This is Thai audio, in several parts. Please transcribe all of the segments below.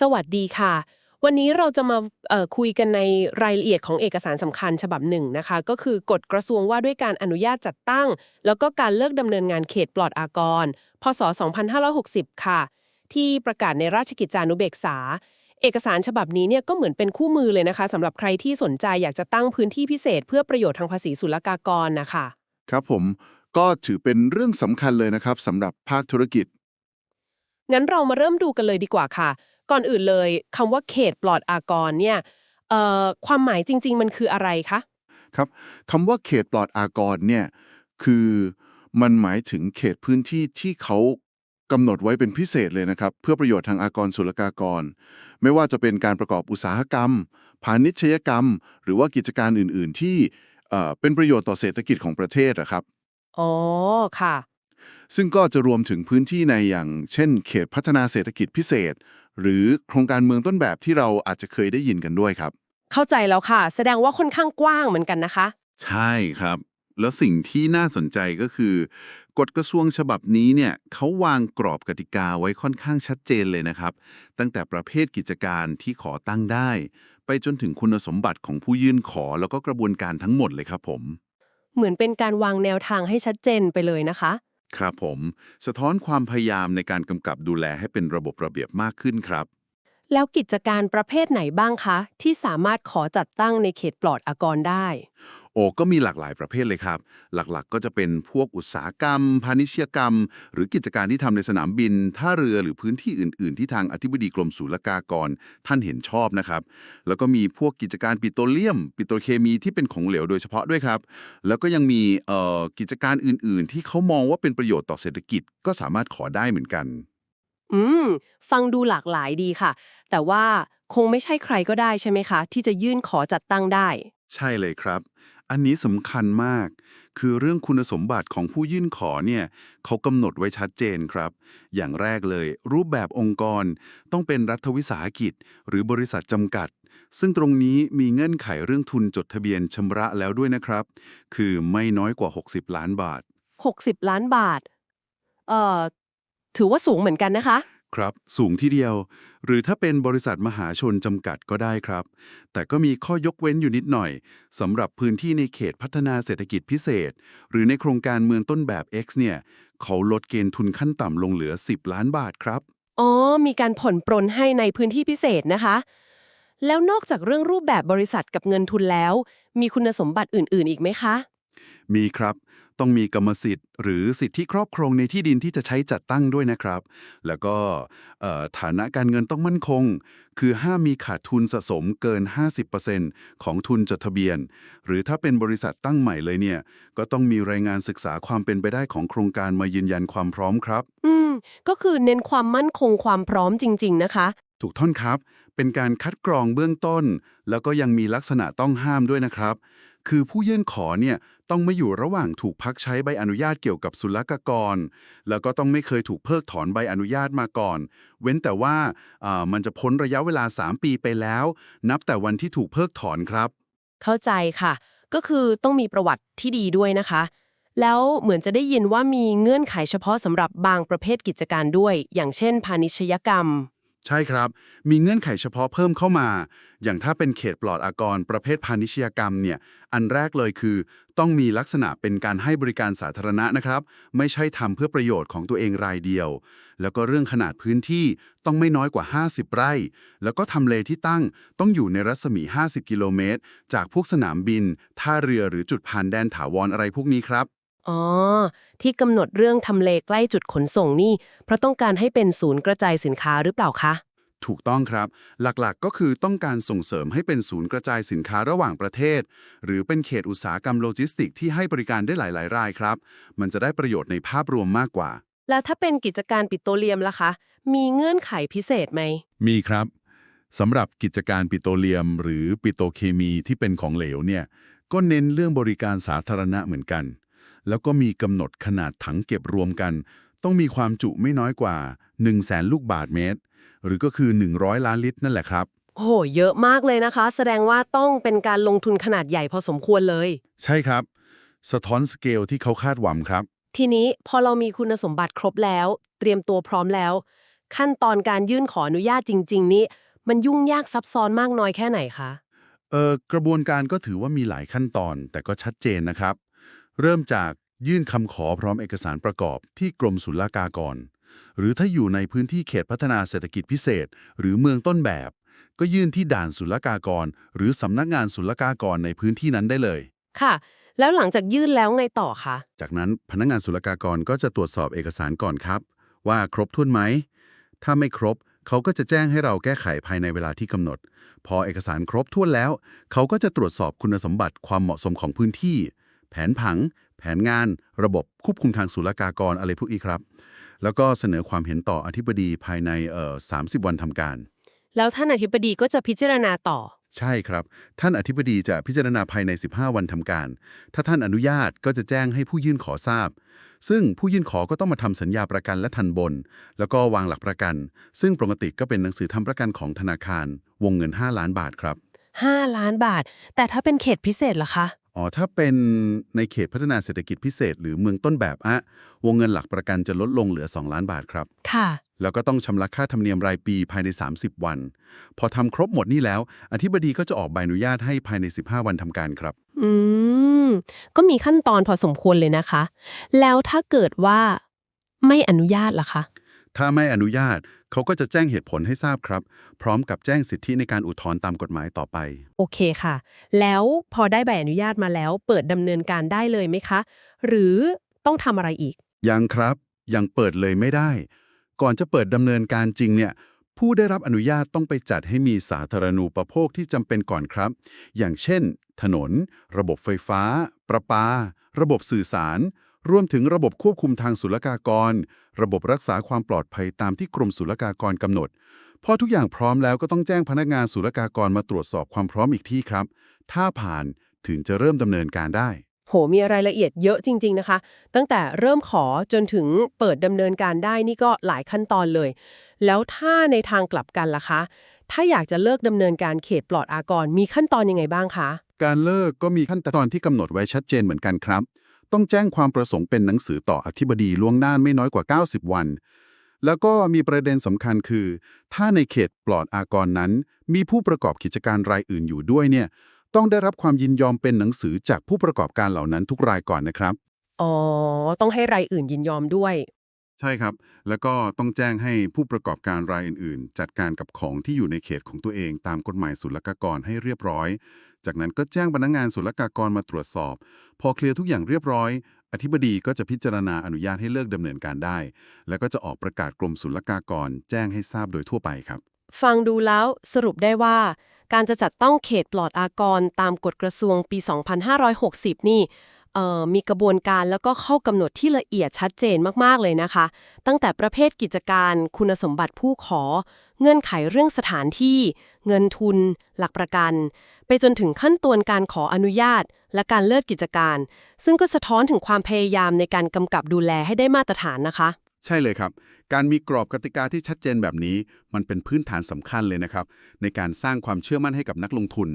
สวัสดีค่ะ วันนี้เราจะมาเอ่อคุยกันในรายละเอียดของเอกสารสำคัญฉบับหนึ่งนะคะ ก็คือกฎกระทรวงว่าด้วยการอนุญาตจัดตั้ง แล้วก็การเลิกดำเนินงานเขตปลอดอากร พศ 2560 ค่ะ ที่ประกาศในราชกิจจานุเบกษา เอกสารฉบับนี้เนี่ยก็เหมือนเป็นคู่มือเลยนะคะสำหรับใครที่สนใจอยากจะตั้งพื้นที่พิเศษ เพื่อประโยชน์ทางภาษีศุลกากรนะคะ ครับผมก็ถือเป็นเรื่องสำคัญเลยนะครับสำหรับภาคธุรกิจงั้นเรามาเริ่มดูกันเลยดีกว่าค่ะ ก่อนอื่นเลยคำว่าเขตปลอดอากรเนี่ยเอ่อความหมายจริง ๆ มันคืออะไรคะครับคำว่าเขตปลอดอากรเนี่ยคือมันหมายถึงเขตพื้นที่ที่เขากำหนดไว้เป็นพิเศษเลยนะครับ เพื่อประโยชน์ทางอากรศุลกากร ไม่ว่าจะเป็นการประกอบอุตสาหกรรม พาณิชยกรรม หรือว่ากิจการอื่น ๆ ที่เอ่อเป็นประโยชน์ต่อเศรษฐกิจของประเทศนะครับอ๋อค่ะ ซึ่งก็จะรวมถึงพื้นที่ในอย่าง เช่น เขตพัฒนาเศรษฐกิจพิเศษ หรือโครงการเมืองต้นแบบที่เราอาจจะเคยได้ยินกันด้วยครับ เข้าใจแล้วค่ะ แสดงว่าค่อนข้างกว้างเหมือนกันนะคะ ใช่ครับ แล้วสิ่งที่น่าสนใจก็คือกฎกระทรวงฉบับนี้เนี่ยเขาวางกรอบกติกาไว้ค่อนข้างชัดเจนเลยนะครับ ตั้งแต่ประเภทกิจการที่ขอตั้งได้ ไปจนถึงคุณสมบัติของผู้ยื่นขอแล้วก็กระบวนการทั้งหมดเลยครับผม เหมือนเป็นการวางแนวทางให้ชัดเจนไปเลยนะคะ ครับผม สะท้อนความพยายามในการกำกับดูแลให้เป็นระบบระเบียบมากขึ้นครับ แล้วกิจการประเภทไหนบ้างคะ ที่สามารถขอจัดตั้งในเขตปลอดอากรได้ โอ้ก็มีหลากหลายประเภทเลยครับ หลักๆ ก็จะเป็นพวกอุตสาหกรรม พาณิชยกรรม หรือกิจการที่ทำในสนามบิน ท่าเรือหรือพื้นที่อื่น ๆ ที่ทางอธิบดีกรมศุลกากร ท่านเห็นชอบนะครับ แล้วก็มีพวกกิจการปิโตรเลียม ปิโตรเคมีที่เป็นของเหลวโดยเฉพาะด้วยครับ แล้วก็ยังมีเออกิจการอื่น ๆ ที่เขามองว่าเป็นประโยชน์ต่อเศรษฐกิจก็สามารถขอได้เหมือนกัน อืม ฟังดูหลากหลายดีค่ะ แต่ว่าคงไม่ใช่ใครก็ได้ใช่ไหมคะ ที่จะยื่นขอจัดตั้งได้ ใช่เลยครับ อันนี้สำคัญมาก คือเรื่องคุณสมบัติของผู้ยื่นขอเนี่ยเขากำหนดไว้ชัดเจนครับ อย่างแรกเลย รูปแบบองค์กรต้องเป็นรัฐวิสาหกิจ หรือบริษัทจำกัด ซึ่งตรงนี้มีเงื่อนไขเรื่องทุนจดทะเบียนชำระแล้วด้วยนะครับ คือไม่น้อยกว่า 60 ล้านบาท 60 ล้านบาท เอ่อ ถือว่าสูงเหมือนกันนะคะ ครับ สูงที่เดียว หรือถ้าเป็นบริษัทมหาชนจำกัดก็ได้ครับ แต่ก็มีข้อยกเว้นอยู่นิดหน่อยสำหรับพื้นที่ในเขตพัฒนาเศรษฐกิจพิเศษ หรือในโครงการเมืองต้นแบบ X เนี่ย เขาลดเกณฑ์ทุนขั้นต่ำลงเหลือ 10 ล้านบาทครับ อ๋อ มีการผ่อนปรนให้ในพื้นที่พิเศษนะคะ แล้วนอกจากเรื่องรูปแบบบริษัทกับเงินทุนแล้ว มีคุณสมบัติอื่น ๆ อีกไหมคะ มีครับ ต้องมีกรรมสิทธิ์ หรือสิทธิครอบครองในที่ดินที่จะใช้จัดตั้งด้วยนะครับ แล้วก็เอ่อฐานะการเงินต้องมั่นคง คือห้ามมีขาดทุนสะสมเกิน 50%ของทุนจดทะเบียน หรือถ้าเป็นบริษัทตั้งใหม่เลยเนี่ย ก็ต้องมีรายงานศึกษาความเป็นไปได้ของโครงการมายืนยันความพร้อมครับ อืม ก็คือเน้นความมั่นคงความพร้อมจริง ๆ นะคะถูกท่อนครับ เป็นการคัดกรองเบื้องต้น แล้วก็ยังมีลักษณะต้องห้ามด้วยนะครับ คือผู้ยื่นขอเนี่ย ต้องไม่อยู่ระหว่างถูกพักใช้ใบอนุญาตเกี่ยวกับศุลกากร แล้วก็ต้องไม่เคยถูกเพิกถอนใบอนุญาตมาก่อน เว้นแต่ว่าามันจะพ้นระยะเวลา 3 ปีไปแล้ว นับแต่วันที่ถูกเพิกถอนครับ เข้าใจค่ะ ก็คือต้องมีประวัติที่ดีด้วยนะคะ แล้วเหมือนจะได้ยินว่ามีเงื่อนไขเฉพาะสำหรับบางประเภทกิจการด้วย อย่างเช่น พาณิชยกรรม ใช่ครับ มีเงื่อนไขเฉพาะเพิ่มเข้ามา อย่างถ้าเป็นเขตปลอดอากรประเภทพาณิชยกรรมเนี่ย อันแรกเลยคือ ต้องมีลักษณะเป็นการให้บริการสาธารณะนะครับ ไม่ใช่ทำเพื่อประโยชน์ของตัวเองรายเดียว แล้วก็เรื่องขนาดพื้นที่ต้องไม่น้อยกว่า 50 ไร่ แล้วก็ทำเลที่ตั้งต้องอยู่ในรัศมี 50 กิโลเมตร จากพวกสนามบิน ท่าเรือหรือจุดผ่านแดนถาวรอะไรพวกนี้ครับ อ๋อ ที่กำหนดเรื่องทำเลใกล้จุดขนส่งนี่ เพราะต้องการให้เป็นศูนย์กระจายสินค้าหรือเปล่าคะ ถูกต้องครับ หลักๆก็คือต้องการส่งเสริมให้เป็นศูนย์กระจายสินค้าระหว่างประเทศ หรือเป็นเขตอุตสาหกรรมโลจิสติกที่ให้บริการได้หลาย ๆ รายครับ มันจะได้ประโยชน์ในภาพรวมมากกว่า แล้วถ้าเป็นกิจการปิโตรเลียมล่ะคะ มีเงื่อนไขพิเศษไหม มีครับสำหรับกิจการปิโตรเลียม หรือปิโตรเคมีที่เป็นของเหลวเนี่ยก็เน้นเรื่องบริการสาธารณะเหมือนกัน แล้วก็มีกำหนดขนาดถังเก็บรวมกัน ต้องมีความจุไม่น้อยกว่า 1 0 0 0 0แสนลูกบาทเมตร หรือก็คือ 100 ล้านลิตรนั่นแหละครับ โอ้โห เยอะมากเลยนะคะ แสดงว่าต้องเป็นการลงทุนขนาดใหญ่พอสมควรเลย ใช่ครับ สะท้อนสเกลที่เขาคาดหวังครับ ทีนี้พอเรามีคุณสมบัติครบแล้ว เตรียมตัวพร้อมแล้ว ขั้นตอนการยื่นขออนุญาตจริง ๆ นี้ มันยุ่งยากซับซ้อนมากน้อยแค่ไหนคะ เอ่อกระบวนการก็ถือว่ามีหลายขั้นตอนแต่ก็ชัดเจนนะครับ เริ่มจากยื่นคำขอพร้อมเอกสารประกอบที่กรมศุลกากร หรือถ้าอยู่ในพื้นที่เขตพัฒนาเศรษฐกิจพิเศษ หรือเมืองต้นแบบ ก็ยื่นที่ด่านศุลกากร หรือสำนักงานศุลกากรในพื้นที่นั้นได้เลย ค่ะ แล้วหลังจากยื่นแล้วไงต่อคะ จากนั้นพนักงานศุลกากรก็จะตรวจสอบเอกสารก่อนครับ ว่าครบถ้วนไหม ถ้าไม่ครบเขาก็จะแจ้งให้เราแก้ไขภายในเวลาที่กำหนด พอเอกสารครบถ้วนแล้ว เขาก็จะตรวจสอบคุณสมบัติความเหมาะสมของพื้นที่ แผนผัง แผนงาน ระบบควบคุมทางศุลกากรอะไรพวกนี้ครับ แล้วก็เสนอความเห็นต่ออธิบดีภายในเอ่อ30 วันทำการ แล้วท่านอธิบดีก็จะพิจารณาต่อ ใช่ครับ ท่านอธิบดีจะพิจารณาภายใน 15 วันทำการ ถ้าท่านอนุญาตก็จะแจ้งให้ผู้ยื่นขอทราบ ซึ่งผู้ยื่นขอก็ต้องมาทำสัญญาประกันและทันบน แล้วก็วางหลักประกัน ซึ่งปกติก็เป็นหนังสือทำประกันของธนาคาร วงเงิน 5 ล้านบาทครับ 5 ล้านบาท แต่ถ้าเป็นเขตพิเศษล่ะคะ อ๋อ ถ้าเป็นในเขตพัฒนาเศรษฐกิจพิเศษ หรือเมืองต้นแบบอะวงเงินหลักประกันจะลดลงเหลือ 2 ล้านบาทครับ ค่ะ แล้วก็ต้องชำระค่าธรรมเนียมรายปีภายใน 30 วัน พอทำครบหมดนี่แล้ว อธิบดีก็จะออกใบอนุญาตให้ภายใน 15 วันทำการครับ อืม ก็มีขั้นตอนพอสมควรเลยนะคะ แล้วถ้าเกิดว่าไม่อนุญาตล่ะคะ ถ้าไม่อนุญาตเขาก็จะแจ้งเหตุผลให้ทราบครับ พร้อมกับแจ้งสิทธิในการอุทธรณ์ตามกฎหมายต่อไป โอเคค่ะ แล้วพอได้ใบอนุญาตมาแล้ว เปิดดำเนินการได้เลยไหมคะ หรือต้องทำอะไรอีก ยังครับ ยังเปิดเลยไม่ได้ ก่อนจะเปิดดำเนินการจริงเนี่ยผู้ได้รับอนุญาตต้องไปจัดให้มีสาธารณูปโภคที่จำเป็นก่อนครับ อย่างเช่น ถนน ระบบไฟฟ้า ประปา ระบบสื่อสาร รวมถึงระบบควบคุมทางศุลกากร ระบบรักษาความปลอดภัยตามที่กรมศุลกากรกำหนด พอทุกอย่างพร้อมแล้วก็ต้องแจ้งพนักงานศุลกากรมาตรวจสอบความพร้อมอีกที่ครับ ถ้าผ่านถึงจะเริ่มดำเนินการได้ โห มีรายละเอียดเยอะจริง ๆนะคะ ตั้งแต่เริ่มขอจนถึงเปิดดำเนินการได้นี่ก็หลายขั้นตอนเลย แล้วถ้าในทางกลับกันล่ะคะ ถ้าอยากจะเลิกดำเนินการเขตปลอดอากรมีขั้นตอนยังไงบ้างคะ การเลิกก็มีขั้นตอนที่กำหนดไว้ชัดเจนเหมือนกันครับ ต้องแจ้งความประสงค์เป็นหนังสือต่ออธิบดีล่วงหน้าไม่น้อยกว่า 90 วัน แล้วก็มีประเด็นสำคัญคือ ถ้าในเขตปลอดอากรนั้น มีผู้ประกอบกิจการรายอื่นอยู่ด้วยเนี่ยต้องได้รับความยินยอมเป็นหนังสือจากผู้ประกอบการเหล่านั้นทุกรายก่อนนะครับ อ๋อ ต้องให้รายอื่นยินยอมด้วย ใช่ครับ แล้วก็ต้องแจ้งให้ผู้ประกอบการรายอื่นๆ จัดการกับของที่อยู่ในเขตของตัวเอง ตามกฎหมายศุลกากรให้เรียบร้อย จากนั้นก็แจ้งพนักงานศุลกากรมาตรวจสอบ พอเคลียร์ทุกอย่างเรียบร้อย อธิบดีก็จะพิจารณาอนุญาตให้เลิกดำเนินการได้ แล้วก็จะออกประกาศกรมศุลกากร แจ้งให้ทราบโดยทั่วไปครับ ฟังดูแล้วสรุปได้ว่า การจะจัดต้องเขตปลอดอากรตามกฎกระทรวงปี 2560 นี่ มีกระบวนการแล้วก็ข้อกำหนดที่ละเอียดชัดเจนมากๆเลยนะคะ ตั้งแต่ประเภทกิจการคุณสมบัติผู้ขอ เงื่อนไขเรื่องสถานที่ เงินทุน หลักประกัน ไปจนถึงขั้นตอนการขออนุญาต และการเลิกกิจการ ซึ่งก็สะท้อนถึงความพยายามในการกำกับดูแลให้ได้มาตรฐานนะคะ ใช่เลยครับ การมีกรอบกติกาที่ชัดเจนแบบนี้ มันเป็นพื้นฐานสำคัญเลยนะครับ ในการสร้างความเชื่อมั่นให้กับนักลงทุน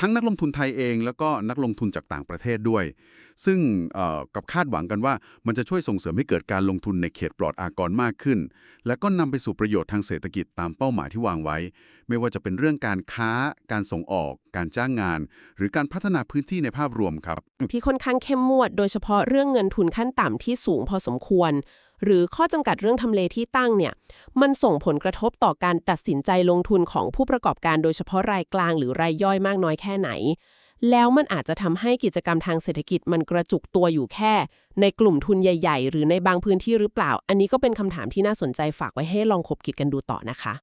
ทั้งนักลงทุนไทยเอง แล้วก็นักลงทุนจากต่างประเทศด้วย ซึ่งกับคาดหวังกันว่ามันจะช่วยส่งเสริมให้เกิดการลงทุนในเขตปลอดอากรมากขึ้น และก็นำไปสู่ประโยชน์ทางเศรษฐกิจตามเป้าหมายที่วางไว้ ไม่ว่าจะเป็นเรื่องการค้า การส่งออก การจ้างงาน หรือการพัฒนาพื้นที่ในภาพรวมครับ ที่ค่อนข้างเข้มงวด โดยเฉพาะเรื่องเงินทุนขั้นต่ำที่สูงพอสมควร หรือข้อจำกัดเรื่องทำเลที่ตั้งเนี่ยมันส่งผลกระทบต่อการตัดสินใจลงทุนของผู้ประกอบการโดยเฉพาะรายกลางหรือรายย่อยมากน้อยแค่ไหน แล้วมันอาจจะทำให้กิจกรรมทางเศรษฐกิจมันกระจุกตัวอยู่แค่ ในกลุ่มทุนใหญ่ ๆ หรือในบางพื้นที่หรือเปล่า อันนี้ก็เป็นคำถามที่น่าสนใจฝากไว้ให้ลองคบคิดกันดูต่อนะคะ